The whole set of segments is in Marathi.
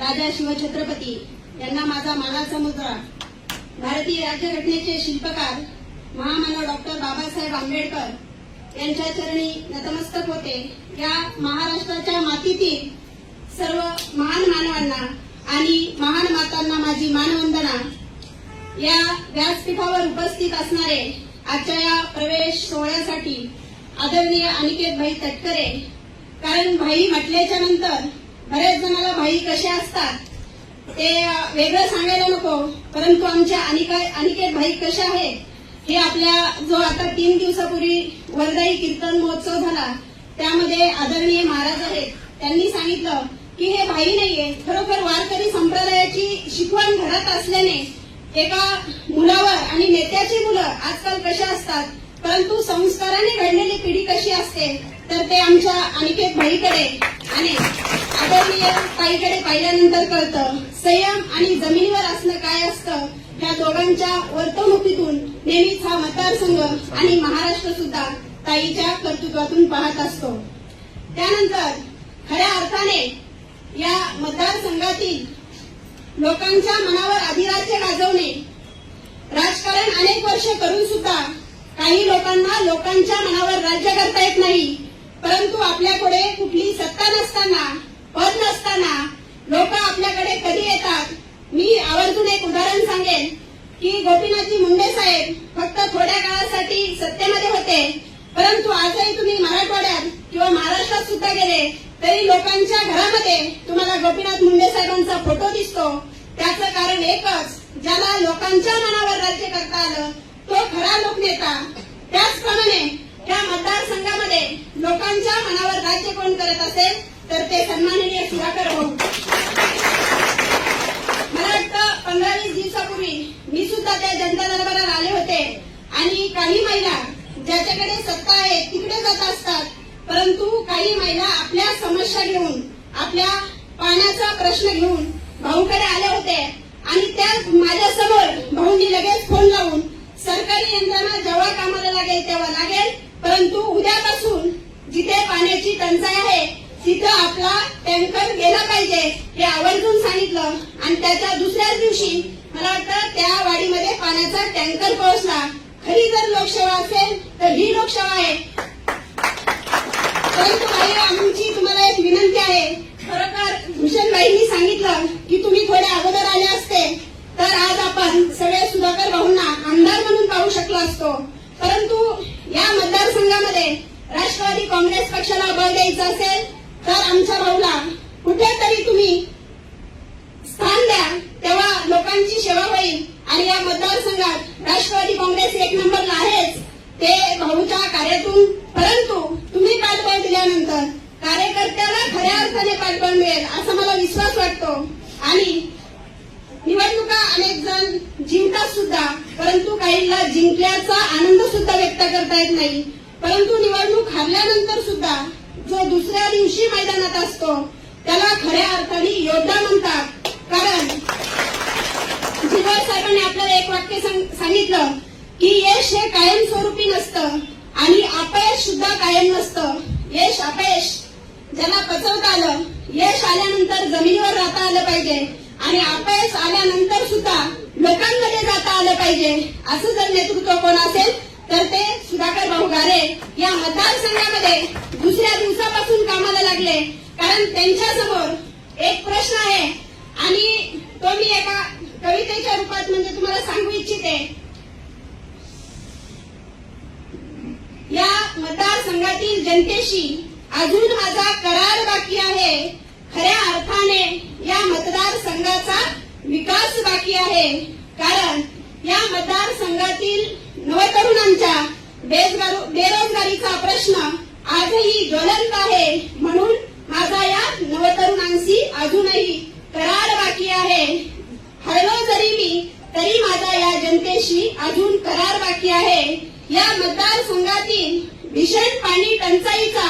राजा शिवछत्रपती यांना माझा मानाचा मुद्रा भारतीय राज्यघटनेचे शिल्पकार महामानव डॉक्टर बाबासाहेब आंबेडकर यांच्या चरणी नतमस्तक होते. या महाराष्ट्राच्या मातीतील सर्व महान मानवांना आणि महान मातांना माझी मानवंदना. या व्यासपीठावर उपस्थित असणारे आजच्या या प्रवेश सोहळ्यासाठी आदरणीय अनिकेत भाई तटकरे कारण भाई म्हटल्याच्या नंतर बऱ्याच जणाला भाई कसे असतात ते वेगळं सांगायला नको. परंतु आमच्या अनिका अनिकेत भाई कसे आहेत हे आपल्या जो आता तीन दिवसापूर्वी वरदाई कीर्तन महोत्सव झाला त्यामध्ये आदरणीय महाराज आहेत. त्यांनी सांगितलं की हे भाई नाहीये खरोखर वारकरी संप्रदायाची शिकवण घडत असल्याने एका मुलावर आणि नेत्याची मुलं आजकाल कशा असतात परंतु संस्काराने घडलेली पिढी कशी असते तर ते आमच्या अनिकेत भाईकडे आणि ताईकडे पाहिल्यानंतर कळतं. संयम आणि जमिनीवर असणं काय असतं? या दोघांच्या वर्तवणुकीतून नेहमीच हा मतदारसंघ आणि महाराष्ट्र सुद्धा ताईच्या कर्तृत्वातून पाहत असतो. त्यानंतर खऱ्या अर्थाने या मतदारसंघातील लोकांच्या मनावर अधिराज्य गाजवणे राजकारण अनेक वर्ष करून सुद्धा काही लोकांना लोकांच्या मनावर राज्य करता येत नाही. परंतु आपल्याकडे कुठली सत्ता नसताना लोक आपल्याकडे कधी येतात मी आवर्जून एक उदाहरण सांगेन की गोपीनाथजी मुंडे साहेब फक्त थोड्या काळासाठी सत्तेमध्ये होते. परंतु आजही तुम्ही मराठवाड्यात किंवा महाराष्ट्रात सुद्धा गेले तरी लोकांच्या घरामध्ये तुम्हाला गोपीनाथ मुंडे साहेबांचा फोटो दिसतो. त्याचं कारण एकच ज्याला लोकांच्या मनावर राज्य करता आलं तो खरा लोकनेता. त्याचप्रमाणे त्या मतदारसंघामध्ये लोकांच्या मनावर राज्य कोण करत असेल तर ते सन्माननीय सुधाकर भाऊ. मला वाटतं पंधरा वीस पूर्वी मी सुद्धा त्या जनता दरबारात आले होते. आणि काही महिला ज्याच्याकडे सत्ता आहे तिकडे जात असतात. परंतु काही महिला आपल्या समस्या घेऊन आपल्या पाण्याचा प्रश्न घेऊन भाऊकडे आल्या होते. आणि त्या माझ्यासमोर भाऊंनी लगेच फोन लावून सरकारी यंत्रणा जेव्हा कामाला लागेल तेव्हा लागेल. परंतु उद्यापासून जिथे पाण्याची टंचाई आहे तिथं आपला टँकर गेला पाहिजे हे आवर्जून सांगितलं. आणि त्याच्या दुसऱ्याच दिवशी मला वाटतं त्या वाडीमध्ये पाण्याचा टँकर पोहोचला. खरी जर लोकसेवा असेल तर ही लोकसेवा आहे. परंतु आमची तुम्हाला एक विनंती आहे. खरोखर भूषणबाईंनी सांगितलं की तुम्ही थोडे अगोदर आले असते तर आज आपण सगळे सुधाकर भाऊंना आमदार म्हणून पाहू शकलो असतो. परंतु या मतदारसंघामध्ये राष्ट्रवादी काँग्रेस पक्षाला बळ द्यायचं असेल तर आमच्या भाऊला कुठेतरी तुम्ही स्थान द्या. लोकांची सेवा होईल. आणि या मतदारसंघात राष्ट्रवादी काँग्रेस एक नंबरला आहेच. ते भाऊच्या कार्यातून परंतु तुम्ही पाठबळ दिल्यानंतर कार्यकर्त्याला खऱ्या अर्थाने पाठबळ मिळेल असा मला विश्वास वाटतो. आणि निवडणुका अनेक जण जिंकतात सुद्धा परंतु काहींना जिंकल्याचा आनंद सुद्धा व्यक्त करता येत नाही. परंतु निवडणूक हरल्यानंतर सुद्धा जो दुसऱ्या दिवशी मैदानात असतो त्याला खऱ्या अर्थाने योद्धा म्हणतात. कारण जिवाळ साहेबांनी आपल्याला एक वाक्य सांगितलं की यश हे कायमस्वरूपी नसतं आणि अपयश सुद्धा कायम नसतं. यश अपयश. ज्यांना पचवता आलं यश आल्यानंतर जमिनीवर राहता आलं पाहिजे आणि अपयश आल्यानंतर सुद्धा लोकांमध्ये जाता आलं पाहिजे. असं जर नेतृत्व कोण असेल तर ते सुधाकर भाऊ गारे या मतदारसंघामध्ये दुसऱ्या दिवसापासून कामाला लागले. कारण त्यांच्या समोर म्हणजे तुम्हाला सांगू इच्छिते. या मतदारसंघातील जनतेशी अजून माझा करार बाकी आहे. खऱ्या अर्थाने या मतदारसंघाचा विकास बाकी आहे. कारण या मतदारसंघातील नवतरुणांच्या बेरोजगारीचा प्रश्न आजही ज्वलंत आहे. म्हणून माझा या नवतरुणांशी अजूनही करार बाकी आहे. हरलो जरी मी तरी माझा या जनतेशी अजून करार बाकी आहे. या मतदारसंघातील भीषण पाणी टंचाईचा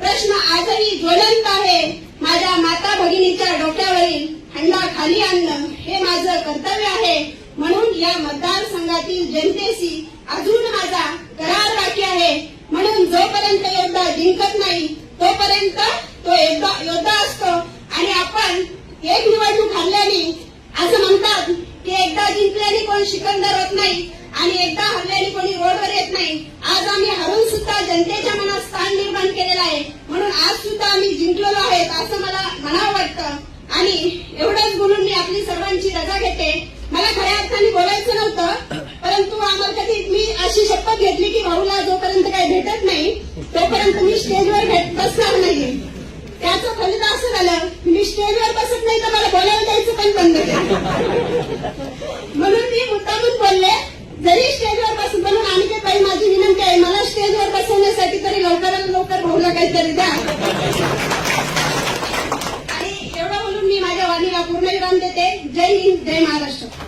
प्रश्न आजही ज्वलंत आहे. माझ्या माता भगिनीच्या डोक्यावरील हंडा खाली आणणं हे माझं कर्तव्य आहे. म्हणून या मतदारसंघातील जनतेशी अजून माझा करार बाकी आहे. म्हणून जोपर्यंत योद्धा जिंकत नाही तोपर्यंत तो योद्धा योद्धा असतो. आणि आपण एक निवडणूक हरल्याने असं म्हणतात की एकदा जिंकल्याने कोण शिकंदर होत नाही आणि एकदा हरल्याने कोणी रोडवर येत नाही. आज आम्ही हरून सुद्धा जनतेच्या मनात स्थान निर्माण केलेलं आहे. म्हणून आज सुद्धा आम्ही जिंकलेलो आहेत असं मला म्हणावं वाटतं. आणि एवढंच बोलून मी आपली सर्वांची रजा घेते. मला खऱ्या अर्थाने बोलायचं नव्हतं परंतु आम्हाला कधी मी अशी शपथ घेतली की भाऊला जोपर्यंत काही भेटत नाही तोपर्यंत मी स्टेजवर बसणार नाही. त्याचं फलित असं झालं मी स्टेजवर पण बंद म्हणून मी मुद्दामून बोलले जरी स्टेजवर बस म्हणून आणि काही माझी विनंती आहे मला स्टेजवर बसवण्यासाठी तरी लवकरात लवकर भाऊला काहीतरी द्या. आणि एवढं म्हणून मी माझ्या वाणीला पूर्ण विराम देते. जय हिंद जय महाराष्ट्र.